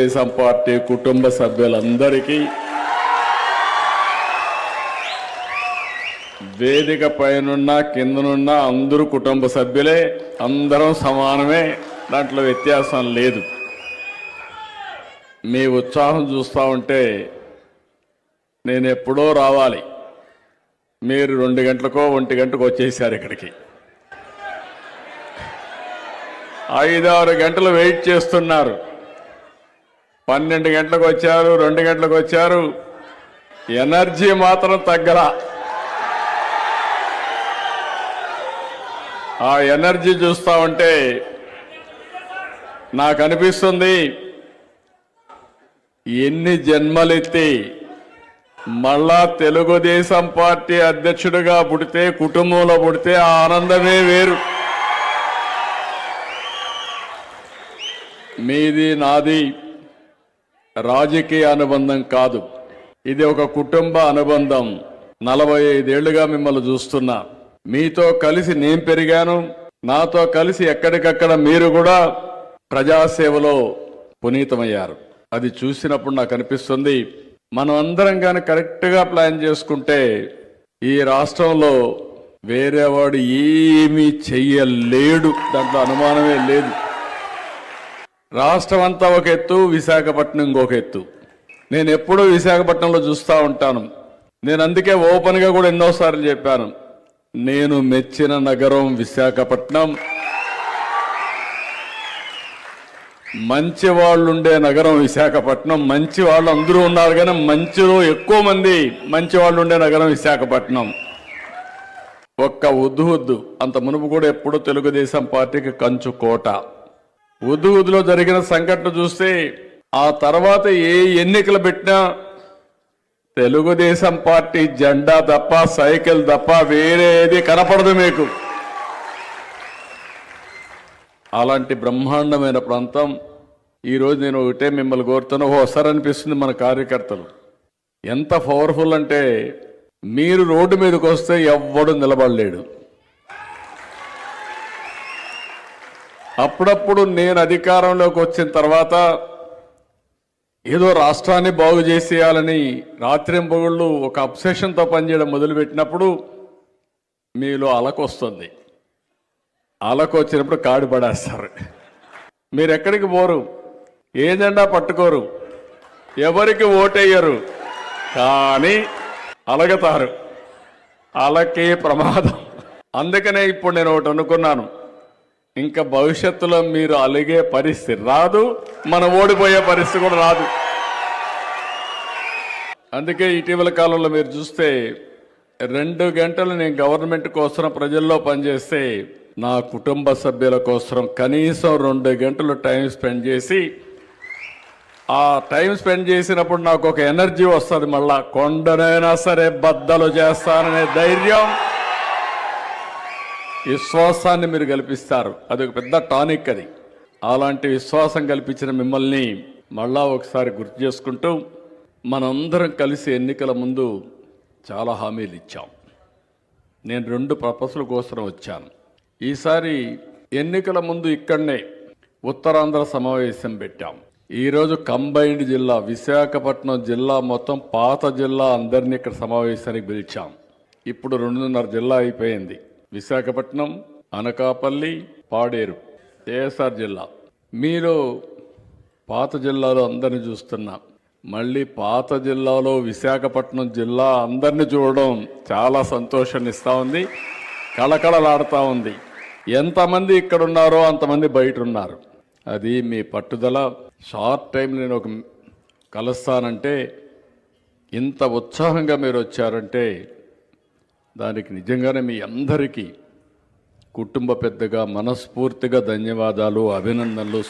Telugu Desam party కుటుంబ సభ్యులందరికీ వేదిక పైనున్న కిందనున్న అందరూ కుటుంబ సభ్యులే అందరం సమానమే దాంట్లో వ్యత్యాసం లేదు. మీ ఉత్సాహం చూస్తూ ఉంటే నేను ఎప్పుడో రావాలి. మీరు రెండు గంటలకో ఒంటి గంటకు వచ్చేసారు ఇక్కడికి. ఐదారు గంటలు వెయిట్ చేస్తున్నారు. పన్నెండు గంటలకు వచ్చారు రెండు గంటలకు వచ్చారు. ఎనర్జీ మాత్రం తగ్గల. ఆ ఎనర్జీ చూస్తా ఉంటే నాకు అనిపిస్తుంది ఎన్ని జన్మలెత్తి మళ్ళా తెలుగుదేశం పార్టీ అధ్యక్షుడిగా పుడితే కుటుంబంలో పుడితే ఆ ఆనందమే వేరు. మీది నాది. రాజకీయ అనుబంధం కాదు. ఇది ఒక కుటుంబ అనుబంధం. నలభై ఐదేళ్ళుగా మిమ్మల్ని చూస్తున్నా. మీతో కలిసి నేను పెరిగాను. నాతో కలిసి ఎక్కడికక్కడ మీరు కూడా ప్రజాసేవలో పునీతమయ్యారు. అది చూసినప్పుడు నాకు అనిపిస్తుంది మనం అందరం కానీ కరెక్ట్గా ప్లాన్ చేసుకుంటే ఈ రాష్ట్రంలో వేరేవాడు ఏమీ చెయ్యలేడు. దాంట్లో అనుమానమే లేదు. రాష్ట్రం అంతా ఒక ఎత్తు విశాఖపట్నం ఇంకొక ఎత్తు. నేను ఎప్పుడూ విశాఖపట్నంలో చూస్తూ ఉంటాను. నేను అందుకే ఓపెన్గా కూడా ఎన్నోసార్లు చెప్పాను. నేను మెచ్చిన నగరం విశాఖపట్నం. మంచి వాళ్ళు ఉండే నగరం విశాఖపట్నం. మంచి వాళ్ళు అందరూ ఉన్నారు కానీ మంచిలో ఎక్కువ మంది మంచి వాళ్ళు ఉండే నగరం విశాఖపట్నం. ఒక్క ఉద్దు ఉద్దు. అంత మునుపు కూడా ఎప్పుడూ తెలుగుదేశం పార్టీకి కంచు కోట. ఉద్దులో జరిగిన సంఘటన చూస్తే ఆ తర్వాత ఏ ఎన్నికలు పెట్టినా తెలుగుదేశం పార్టీ జెండా తప్ప సైకిల్ తప్ప వేరేది కనపడదు మీకు. అలాంటి బ్రహ్మాండమైన ప్రాంతం ఈరోజు నేను ఒకటే మిమ్మల్ని కోరుతాను ఓసారి అనిపిస్తుంది మన కార్యకర్తలు. ఎంత పవర్ఫుల్ అంటే మీరు రోడ్డు మీదకి వస్తే ఎవ్వడు నిలబడలేడు. అప్పుడప్పుడు నేను అధికారంలోకి వచ్చిన తర్వాత ఏదో రాష్ట్రాన్ని బాగు చేసేయాలని రాత్రింపగుళ్ళు ఒక అప్సెషన్తో పనిచేయడం మొదలుపెట్టినప్పుడు మీలో అలకొస్తుంది అలకు వచ్చినప్పుడు కాడు పడేస్తారు. మీరు ఎక్కడికి పోరు? ఏ జెండా పట్టుకోరు? ఎవరికి ఓటేయరు? కానీ అలగతారు. అలకే ప్రమాదం. అందుకనే ఇప్పుడు నేను ఒకటి అనుకున్నాను. ఇంకా భవిష్యత్తులో మీరు అలిగే పరిస్థితి రాదు మనం ఓడిపోయే పరిస్థితి కూడా రాదు. అందుకే ఇటీవల కాలంలో మీరు చూస్తే రెండు గంటలు నేను గవర్నమెంట్ కోసం ప్రజల్లో పనిచేస్తే నా కుటుంబ సభ్యుల కోసం కనీసం రెండు గంటలు టైం స్పెండ్ చేసి ఆ టైం స్పెండ్ చేసినప్పుడు నాకు ఒక ఎనర్జీ వస్తుంది మళ్ళా. కొండనైనా సరే బద్దలు చేస్తాననే ధైర్యం. విశ్వాసాన్ని మీరు కల్పిస్తారు. అది ఒక పెద్ద టానిక్ అది. అలాంటి విశ్వాసం కల్పించిన మిమ్మల్ని మళ్ళా ఒకసారి గుర్తు చేసుకుంటూ మనందరం కలిసి ఎన్నికల ముందు చాలా హామీలు ఇచ్చాం. నేను రెండు పర్పస్ల కోసం వచ్చాను. ఈసారి ఎన్నికల ముందు ఇక్కడనే ఉత్తరాంధ్ర సమావేశం పెట్టాం. ఈరోజు కంబైన్డ్ జిల్లా విశాఖపట్నం జిల్లా మొత్తం పాత జిల్లా అందరినీ ఇక్కడ సమావేశానికి పిలిచాం. ఇప్పుడు రెండున్నర జిల్లా అయిపోయింది. విశాఖపట్నం అనకాపల్లి పాడేరు ఏఎస్ఆర్ జిల్లా. మీరు పాత జిల్లాలో అందరిని చూస్తున్నా మళ్ళీ పాత జిల్లాలో విశాఖపట్నం జిల్లా అందరిని చూడడం చాలా సంతోషాన్ని ఇస్తూ ఉంది కళకళలాడుతూ ఉంది. ఎంతమంది ఇక్కడ ఉన్నారో అంతమంది బయట ఉన్నారు అది మీ పట్టుదల. షార్ట్ టైం నేను ఒక కలుస్తానంటే ఇంత ఉత్సాహంగా మీరు వచ్చారంటే దానికి నిజంగానే మీ అందరికీ కుటుంబ పెద్దగా మనస్ఫూర్తిగా ధన్యవాదాలు అభినందనలు